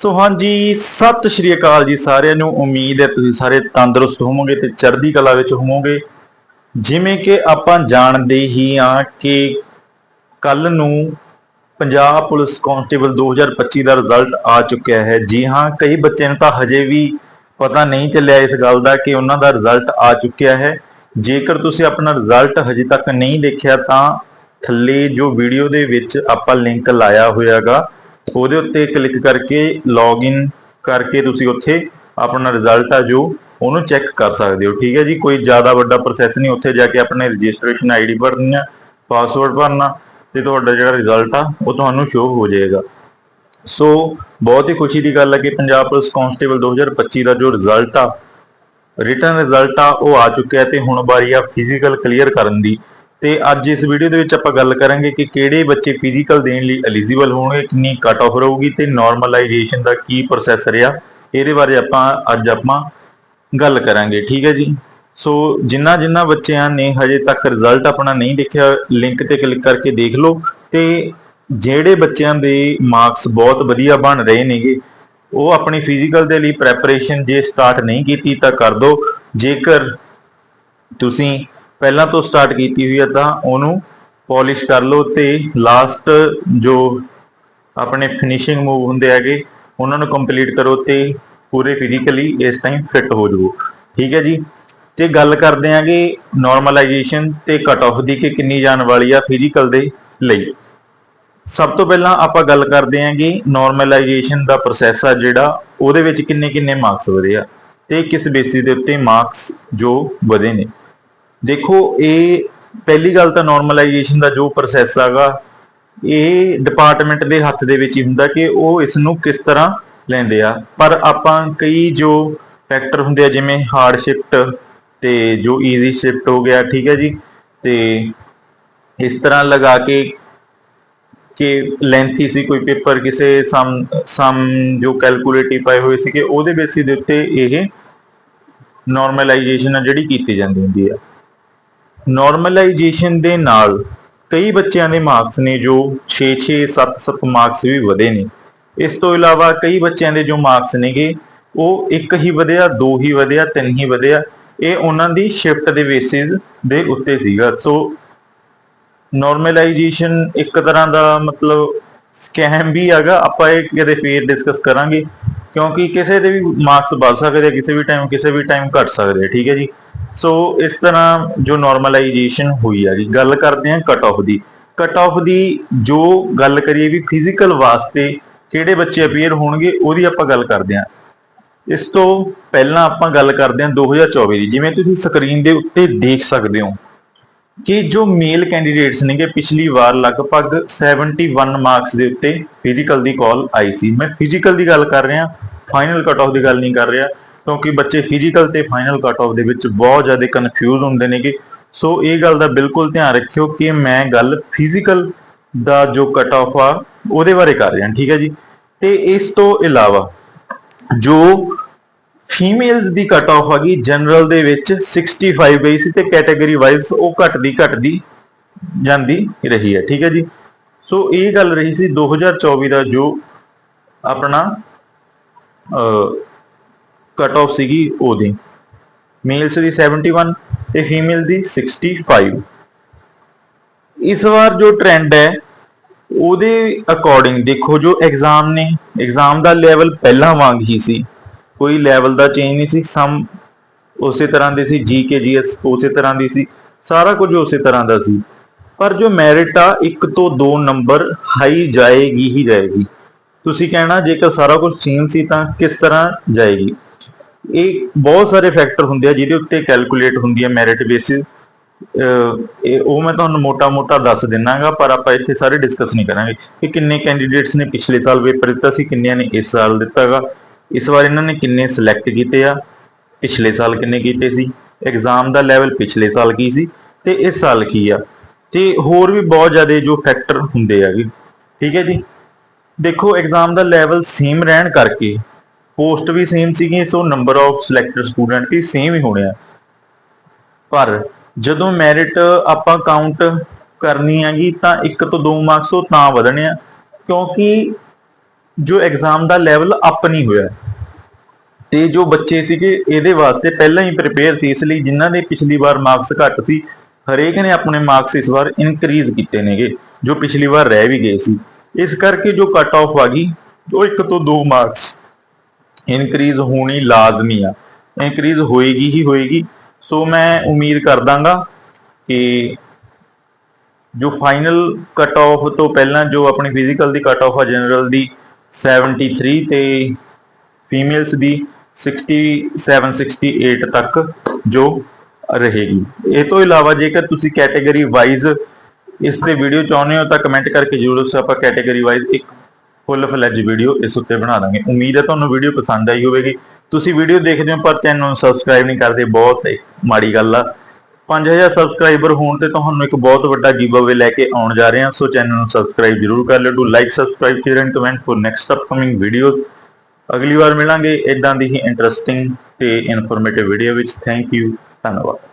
ਸੋ ਹਾਂਜੀ, ਸਤਿ ਸ਼੍ਰੀ ਅਕਾਲ ਜੀ ਸਾਰਿਆਂ ਨੂੰ। ਉਮੀਦ ਹੈ ਤੁਸੀਂ ਸਾਰੇ ਤੰਦਰੁਸਤ ਹੋਵੋਗੇ ਤੇ ਚੜ੍ਹਦੀ ਕਲਾ ਵਿੱਚ ਹੋਵੋਗੇ। ਜਿਵੇਂ ਕਿ ਆਪਾਂ ਜਾਣਦੇ ਹੀ ਹਾਂ ਕਿ ਕੱਲ ਨੂੰ ਪੰਜਾਬ ਪੁਲਿਸ ਕਾਂਸਟੇਬਲ 2025 ਦਾ ਰਿਜ਼ਲਟ ਆ ਚੁੱਕਿਆ ਹੈ। ਜੀ ਹਾਂ, ਕਈ ਬੱਚਿਆਂ ਨੂੰ ਤਾਂ ਹਜੇ ਵੀ ਪਤਾ ਨਹੀਂ ਚੱਲਿਆ ਇਸ ਗੱਲ ਦਾ ਕਿ ਉਹਨਾਂ ਦਾ ਰਿਜ਼ਲਟ ਆ ਚੁੱਕਿਆ ਹੈ। ਜੇਕਰ ਤੁਸੀਂ ਆਪਣਾ ਰਿਜ਼ਲਟ ਹਜੇ ਤੱਕ ਨਹੀਂ ਦੇਖਿਆ ਤਾਂ ਥੱਲੇ ਜੋ ਵੀਡੀਓ ਦੇ ਵਿੱਚ ਆਪਾਂ ਲਿੰਕ ਲਾਇਆ ਹੋਇਆਗਾ ਉਹਦੇ ਉੱਤੇ ਕਲਿੱਕ ਕਰਕੇ ਲੌਗਇਨ ਕਰਕੇ ਤੁਸੀਂ ਉੱਥੇ ਆਪਣਾ ਰਿਜ਼ਲਟ ਆ ਜੋ, ਉਹਨੂੰ ਚੈੱਕ ਕਰ ਸਕਦੇ ਹੋ, ਠੀਕ ਹੈ ਜੀ? ਕੋਈ ਜ਼ਿਆਦਾ ਵੱਡਾ ਪ੍ਰੋਸੈਸ ਨਹੀਂ, ਉੱਥੇ ਜਾ ਕੇ ਆਪਣੇ ਰਜਿਸਟ੍ਰੇਸ਼ਨ ਆਈਡੀ ਭਰਨੀ ਆ ਪਾਸਵਰਡ ਭਰਨਾ, ਤੇ ਤੁਹਾਡਾ ਜਿਹੜਾ ਰਿਜ਼ਲਟ ਆ, ਉਹ ਤੁਹਾਨੂੰ ਸ਼ੋਅ ਹੋ ਜਾਏਗਾ। ਸੋ ਬਹੁਤ ਹੀ ਖੁਸ਼ੀ ਦੀ ਗੱਲ ਹੈ ਕਿ ਪੰਜਾਬ ਪੁਲਿਸ ਕਾਂਸਟੇਬਲ 2025 ਦਾ ਜੋ ਰਿਜ਼ਲਟ ਆ ਰਿਟਰਨ ਰਿਜ਼ਲਟ ਆ, ਉਹ ਆ ਚੁੱਕਿਆ ਤੇ ਹੁਣ ਬਾਰੀ ਆ ਫਿਜ਼ੀਕਲ ਕਲੀਅਰ ਕਰਨ ਦੀ। ਤੇ ਅੱਜ ਇਸ ਵੀਡੀਓ ਦੇ ਵਿੱਚ ਆਪਾਂ ਗੱਲ ਕਰਾਂਗੇ ਕਿ ਕਿਹੜੇ ਬੱਚੇ ਫਿਜ਼ੀਕਲ ਦੇਣ ਲਈ ਐਲੀਜੀਬਲ ਹੋਣਗੇ, ਕਿੰਨੀ ਕਟ ਆਫ ਰਹੂਗੀ ਤੇ ਨਾਰਮਲਾਈਜੇਸ਼ਨ ਦਾ ਕੀ ਪ੍ਰੋਸੈਸ ਰਿਹਾ, ਇਹਦੇ ਬਾਰੇ ਆਪਾਂ ਅੱਜ ਆਪਾਂ ਗੱਲ ਕਰਾਂਗੇ, ਠੀਕ ਹੈ ਜੀ? ਸੋ ਜਿਨ੍ਹਾਂ ਜਿਨ੍ਹਾਂ ਬੱਚਿਆਂ ਨੇ ਹਜੇ ਤੱਕ ਰਿਜ਼ਲਟ ਆਪਣਾ ਨਹੀਂ ਦੇਖਿਆ ਲਿੰਕ ਤੇ ਕਲਿੱਕ ਕਰਕੇ ਦੇਖ ਲਓ ਤੇ ਜਿਹੜੇ ਬੱਚਿਆਂ ਦੇ ਮਾਰਕਸ ਬਹੁਤ ਵਧੀਆ ਬਣ ਰਹੇ ਨੇਗੇ, ਉਹ ਆਪਣੀ ਫਿਜ਼ੀਕਲ ਦੇ ਲਈ ਪ੍ਰੈਪਰੇਸ਼ਨ ਜੇ ਸਟਾਰਟ ਨਹੀਂ ਕੀਤੀ ਤਾਂ ਕਰ ਦਿਓ ਜੇਕਰ ਤੁਸੀਂ ਪਹਿਲਾਂ ਤੋਂ ਸਟਾਰਟ ਕੀਤੀ ਹੋਈ ਹੈ ਤਾਂ ਉਹਨੂੰ ਪਾਲਿਸ਼ ਕਰ ਲਓ ਤੇ ਲਾਸਟ ਜੋ ਆਪਣੇ ਫਿਨਿਸ਼ਿੰਗ ਮੂਵ ਹੁੰਦੇ ਹੈਗੇ, ਉਹਨਾਂ ਨੂੰ ਕੰਪਲੀਟ ਕਰੋ ਤੇ ਪੂਰੇ ਫਿਜ਼ੀਕਲੀ ਇਸ ਟਾਈਮ ਫਿੱਟ ਹੋ ਜਾਓ। ਠੀਕ ਹੈ ਜੀ? ਤੇ ਗੱਲ ਕਰਦੇ ਆਂਗੇ ਨਾਰਮਲਾਈਜੇਸ਼ਨ ਤੇ ਕਟ ਆਫ ਦੀ ਕਿ ਕਿੰਨੀ ਜਾਣ ਵਾਲੀ ਆ ਫਿਜ਼ੀਕਲ ਦੇ ਲਈ। ਸਭ ਤੋਂ ਪਹਿਲਾਂ ਆਪਾਂ ਗੱਲ ਕਰਦੇ ਆਂਗੇ ਨਾਰਮਲਾਈਜੇਸ਼ਨ ਦਾ ਪ੍ਰੋਸੈਸ ਆ ਜਿਹੜਾ, ਉਹਦੇ ਵਿੱਚ ਕਿੰਨੇ ਕਿੰਨੇ ਮਾਰਕਸ ਵਧੇ ਆ ਤੇ ਕਿਸ ਬੇਸਿਸ ਦੇ ਉੱਤੇ ਮਾਰਕਸ ਜੋ ਵਧੇ ਨੇ। ਦੇਖੋ, ਇਹ ਪਹਿਲੀ ਗੱਲ ਤਾਂ ਨਾਰਮਲਾਈਜੇਸ਼ਨ ਦਾ ਜੋ ਪ੍ਰੋਸੈਸ ਹੈਗਾ ਇਹ ਡਿਪਾਰਟਮੈਂਟ ਦੇ ਹੱਥ ਦੇ ਵਿੱਚ ਹੀ ਹੁੰਦਾ ਕਿ ਉਹ ਇਸ ਨੂੰ ਕਿਸ ਤਰ੍ਹਾਂ ਲੈਂਦੇ ਆ। ਪਰ ਆਪਾਂ ਕਈ ਜੋ ਫੈਕਟਰ ਹੁੰਦੇ ਆ, ਜਿਵੇਂ ਹਾਰਡ ਸ਼ਿਫਟ ਤੇ ਜੋ ਈਜ਼ੀ ਸ਼ਿਫਟ ਹੋ ਗਿਆ, ਠੀਕ ਹੈ ਜੀ, ਤੇ ਇਸ ਤਰ੍ਹਾਂ ਲਗਾ ਕੇ, ਕਿ ਲੈਂਥੀ ਸੀ ਕੋਈ ਪੇਪਰ ਕਿਸੇ ਸਮ ਸਮ ਜੋ ਕੈਲਕੂਲੇਟਿਵ ਪਾਏ ਹੋਏ ਸੀ ਕਿ ਉਹਦੇ ਬੇਸਿਸ ਦੇ ਉੱਤੇ ਇਹ ਨਾਰਮਲਾਈਜੇਸ਼ਨ ਆ ਜਿਹੜੀ ਕੀਤੀ ਜਾਂਦੀ ਹੁੰਦੀ ਆ। ਨਾਰਮਲਾਈਜੇਸ਼ਨ ਦੇ ਨਾਲ ਕਈ ਬੱਚਿਆਂ ਦੇ ਮਾਰਕਸ ਨੇ ਜੋ 6-6 7-7 ਮਾਰਕਸ ਵੀ ਵਧੇ ਨੇ। ਇਸ ਤੋਂ ਇਲਾਵਾ ਕਈ ਬੱਚਿਆਂ ਦੇ ਜੋ ਮਾਰਕਸ ਨੇਗੇ, ਉਹ ਇੱਕ ਹੀ ਵਧਿਆ, ਦੋ ਹੀ ਵਧਿਆ, ਤਿੰਨ ਹੀ ਵਧਿਆ। ਇਹ ਉਹਨਾਂ ਦੀ ਸ਼ਿਫਟ ਦੇ ਬੇਸਿਸ ਦੇ ਉੱਤੇ ਸੀਗਾ। ਸੋ ਨਾਰਮਲਾਈਜੇਸ਼ਨ ਇੱਕ ਤਰ੍ਹਾਂ ਦਾ ਮਤਲਬ ਸਕੈਮ ਵੀ ਹੈਗਾ। ਆਪਾਂ ਇਹ ਕਦੇ ਫੇਰ ਡਿਸਕਸ ਕਰਾਂਗੇ। ਕਿਉਂਕਿ ਕਿਸੇ ਦੇ ਵੀ ਮਾਰਕਸ ਵੱਧ ਸਕਦੇ ਆ, ਕਿਸੇ ਵੀ ਟਾਈਮ ਕਿਸੇ ਵੀ ਟਾਈਮ ਘਟ ਸਕਦੇ ਆ। ਠੀਕ ਹੈ ਜੀ? ਸੋ ਇਸ ਤਰ੍ਹਾਂ ਜੋ ਨਾਰਮਲਾਈਜੇਸ਼ਨ ਹੋਈ ਆ ਜੀ, ਗੱਲ ਕਰਦੇ ਹਾਂ ਕਟ ਆਫ ਦੀ। ਕਟ ਆਫ ਦੀ ਜੋ ਗੱਲ ਕਰੀਏ ਵੀ ਫਿਜ਼ੀਕਲ ਵਾਸਤੇ ਕਿਹੜੇ ਬੱਚੇ ਅਪੀਅਰ ਹੋਣਗੇ, ਉਹਦੀ ਆਪਾਂ ਗੱਲ ਕਰਦੇ ਹਾਂ। ਇਸ ਤੋਂ ਪਹਿਲਾਂ ਆਪਾਂ ਗੱਲ ਕਰਦੇ ਹਾਂ 2024 ਦੀ। ਜਿਵੇਂ ਤੁਸੀਂ ਸਕਰੀਨ ਦੇ ਉੱਤੇ ਦੇਖ ਸਕਦੇ ਹੋ ਕਿ ਜੋ ਮੇਲ ਕੈਂਡੀਡੇਟਸ ਨੇਗੇ, ਪਿਛਲੀ ਵਾਰ ਲਗਭਗ 71 ਮਾਰਕਸ ਦੇ ਉੱਤੇ ਫਿਜ਼ੀਕਲ ਦੀ ਕਾਲ ਆਈ ਸੀ। ਮੈਂ ਫਿਜ਼ੀਕਲ ਦੀ ਗੱਲ ਕਰ ਰਿਹਾ ਫਾਈਨਲ ਕਟ ਆਫ ਦੀ ਗੱਲ ਨਹੀਂ ਕਰ ਰਿਹਾ। ਕਿਉਂਕਿ ਬੱਚੇ ਫਿਜ਼ੀਕਲ ਤੇ ਫਾਈਨਲ ਕੱਟ ਆਫ ਦੇ ਵਿੱਚ ਬਹੁਤ ਜ਼ਿਆਦਾ ਕਨਫਿਊਜ਼ ਹੁੰਦੇ ਨੇਗੇ ਸੋ ਇਹ ਗੱਲ ਦਾ ਬਿਲਕੁਲ ਧਿਆਨ ਰੱਖਿਓ ਕਿ ਮੈਂ ਗੱਲ ਫਿਜ਼ੀਕਲ ਦਾ ਜੋ ਕਟ ਆਫ ਆ, ਉਹਦੇ ਬਾਰੇ ਕਰ ਰਿਹਾ, ਠੀਕ ਹੈ ਜੀ? ਤੇ ਇਸ ਤੋਂ ਇਲਾਵਾ ਜੋ ਫੀਮੇਲਸ ਦੀ ਕਟ ਆਫ ਹੈਗੀ ਜਨਰਲ ਦੇ ਵਿੱਚ 65 ਗਈ ਸੀ ਤੇ ਕੈਟਾਗਰੀ ਵਾਈਜ਼ ਉਹ ਘਟਦੀ ਘਟਦੀ ਜਾਂਦੀ ਰਹੀ ਹੈ, ਠੀਕ ਹੈ ਜੀ? ਸੋ ਇਹ ਗੱਲ ਰਹੀ ਸੀ 2024 ਦਾ ਜੋ ਆਪਣਾ ਕਟ ਆਫ ਸੀਗੀ ਉਹਦੀ। ਮੇਲਸ ਦੀ 71 ਤੇ ਫੀਮੇਲ ਦੀ 65 ਇਸ ਵਾਰ ਜੋ ਟ੍ਰੈਂਡ ਹੈ, ਉਹਦੇ ਅਕੋਰਡਿੰਗ ਦੇਖੋ ਜੋ ਐਗਜ਼ਾਮ ਨੇ ਐਗਜ਼ਾਮ ਦਾ ਲੈਵਲ ਪਹਿਲਾਂ ਵਾਂਗ ਹੀ ਸੀ। ਕੋਈ ਲੈਵਲ ਦਾ ਚੇਂਜ ਨਹੀਂ ਸੀ। ਸਮ ਉਸੇ ਤਰ੍ਹਾਂ ਦੇ ਸੀ ਜੀਕੇ ਜੀਐਸ ਉਸੇ ਤਰ੍ਹਾਂ ਦੀ ਸੀ। ਸਾਰਾ ਕੁਝ ਉਸੇ ਤਰ੍ਹਾਂ ਦਾ ਸੀ। ਪਰ ਜੋ ਮੈਰਿਟ ਆ 1 ਤੋਂ 2 ਨੰਬਰ ਹਾਈ ਜਾਏਗੀ ਹੀ ਜਾਏਗੀ। ਤੁਸੀਂ ਕਹਿਣਾ ਜੇਕਰ ਸਾਰਾ ਕੁਝ ਸੇਮ ਸੀ ਤਾਂ ਕਿਸ ਤਰ੍ਹਾਂ ਜਾਏਗੀ? ਇਹ ਬਹੁਤ ਸਾਰੇ ਫੈਕਟਰ ਹੁੰਦੇ ਆ ਜਿਹਦੇ ਉੱਤੇ ਕੈਲਕੂਲੇਟ ਹੁੰਦੀ ਹੈ ਮੈਰਿਟ ਬੇਸਿਸ ਇਹ ਉਹ ਮੈਂ ਤੁਹਾਨੂੰ ਮੋਟਾ-ਮੋਟਾ ਦੱਸ ਦਿੰਨਾਗਾ, ਪਰ ਆਪਾਂ ਇੱਥੇ ਸਾਰੇ ਡਿਸਕਸ ਨਹੀਂ ਕਰਾਂਗੇ ਕਿ ਕਿੰਨੇ ਕੈਂਡੀਡੇਟਸ ਨੇ ਪਿਛਲੇ ਸਾਲ ਪੇਪਰ ਦਿੱਤਾ ਸੀ, ਕਿੰਨਿਆਂ ਨੇ ਇਸ ਸਾਲ ਦਿੱਤਾਗਾ। ਇਸ ਵਾਰ ਇਹਨਾਂ ਨੇ ਕਿੰਨੇ ਸਿਲੈਕਟ ਕੀਤੇ ਆ? ਪਿਛਲੇ ਸਾਲ ਕਿੰਨੇ ਕੀਤੇ ਸੀ? ਐਗਜ਼ਾਮ ਦਾ ਲੈਵਲ ਪਿਛਲੇ ਸਾਲ ਕੀ ਸੀ? ਤੇ ਇਸ ਸਾਲ ਕੀ ਆ? ਤੇ ਹੋਰ ਵੀ ਬਹੁਤ ਜ਼ਿਆਦਾ ਜੋ ਫੈਕਟਰ ਹੁੰਦੇ ਆਗੇ ਠੀਕ ਹੈ ਜੀ? ਦੇਖੋ ਐਗਜ਼ਾਮ ਦਾ ਲੈਵਲ ਸੇਮ ਰਹਿਣ ਕਰਕੇ ਪੋਸਟ ਵੀ ਸੇਮ ਸੀਗੀਆਂ, so number of selected student we same ਹੀ ਹੋਣੇ ਆ। ਪਰ ਜਦੋਂ ਮੈਰਿਟ ਆਪਾਂ ਕਾਊਂਟ ਕਰਨੀ ਹੈਗੀ ਤਾਂ 1 ਤੋਂ 2 ਮਾਰਕਸ ਉਹ ਤਾਂ ਵਧਣੇ ਆ, ਕਿਉਂਕਿ ਜੋ ਐਗਜ਼ਾਮ ਦਾ ਲੈਵਲ ਅਪ ਨਹੀਂ ਹੋਇਆ। ਤੇ ਜੋ ਬੱਚੇ ਸੀਗੇ ਇਹਦੇ ਵਾਸਤੇ ਪਹਿਲਾਂ ਹੀ ਪ੍ਰਿਪੇਅਰ ਸੀ, ਇਸ ਲਈ ਜਿਨ੍ਹਾਂ ਦੇ ਪਿਛਲੀ ਵਾਰ ਮਾਰਕਸ ਘੱਟ ਸੀ, ਹਰੇਕ ਨੇ ਆਪਣੇ ਮਾਰਕਸ ਇਸ ਵਾਰ ਇਨਕਰੀਜ਼ ਕੀਤੇ ਨੇਗੇ, ਜੋ ਪਿਛਲੀ ਵਾਰ ਰਹਿ ਵੀ ਗਏ ਸੀ। ਇਸ ਕਰਕੇ ਜੋ ਕੱਟ ਆਫ ਆ ਗਈ, ਉਹ ਇੱਕ ਤੋਂ ਦੋ ਮਾਰਕਸ ਇਨਕਰੀਜ਼ ਹੋਣੀ ਲਾਜ਼ਮੀ ਆ। ਇਨਕਰੀਜ਼ ਹੋਏਗੀ ਹੀ ਹੋਏਗੀ। ਸੋ ਮੈਂ ਉਮੀਦ ਕਰਦਾਂਗਾ ਕਿ ਜੋ ਫਾਈਨਲ ਕਟ ਆਫ ਤੋਂ ਪਹਿਲਾਂ ਜੋ ਆਪਣੀ ਫਿਜ਼ੀਕਲ ਦੀ ਕਟ ਆਫ ਆ ਜਨਰਲ ਦੀ 73 ਤੇ ਫੀਮੇਲਸ ਦੀ 67 68 ਤੱਕ ਜੋ ਰਹੇਗੀ। ਇਹ ਤੋਂ ਇਲਾਵਾ ਜੇਕਰ ਤੁਸੀਂ ਕੈਟਾਗਰੀ ਵਾਈਜ਼ ਇਸ ਤੇ ਵੀਡੀਓ ਚਾਹੁੰਦੇ ਹੋ ਤਾਂ ਕਮੈਂਟ ਕਰਕੇ ਜਰੂਰ ਦੱਸੋ ਆਪਾਂ ਕੈਟਾਗਰੀ ਵਾਈਜ਼ ਇੱਕ ਫੁੱਲ ਫਲੈਜ ਵੀਡੀਓ ਇਸ ਉੱਤੇ ਬਣਾ ਦਾਂਗੇ। ਉਮੀਦ ਹੈ ਤੁਹਾਨੂੰ ਵੀਡੀਓ ਪਸੰਦ ਆਈ ਹੋਵੇਗੀ। ਤੁਸੀਂ ਵੀਡੀਓ ਦੇਖਦੇ ਹੋ ਪਰ ਚੈਨਲ ਨੂੰ ਸਬਸਕ੍ਰਾਈਬ ਨਹੀਂ ਕਰਦੇ, ਬਹੁਤ ਮਾੜੀ ਗੱਲ ਆ। 5000 ਸਬਸਕ੍ਰਾਈਬਰ ਹੋਣ ਤੇ ਤੁਹਾਨੂੰ ਇੱਕ ਬਹੁਤ ਵੱਡਾ ਗਿਵਅਵੇ ਲੈ ਕੇ ਆਉਣ ਜਾ ਰਹੇ ਹਾਂ। ਸੋ ਚੈਨਲ ਨੂੰ ਸਬਸਕ੍ਰਾਈਬ ਜਰੂਰ ਕਰ ਲਿਓ। Like subscribe share and comment for next upcoming videos ਅਗਲੀ ਵਾਰ ਮਿਲਾਂਗੇ ਇਦਾਂ ਦੀ ਹੀ ਇੰਟਰਸਟਿੰਗ ਤੇ ਇਨਫੋਰਮੇਟਿਵ ਵੀਡੀਓ ਵਿੱਚ। ਥੈਂਕ ਯੂ ਧੰਨਵਾਦ।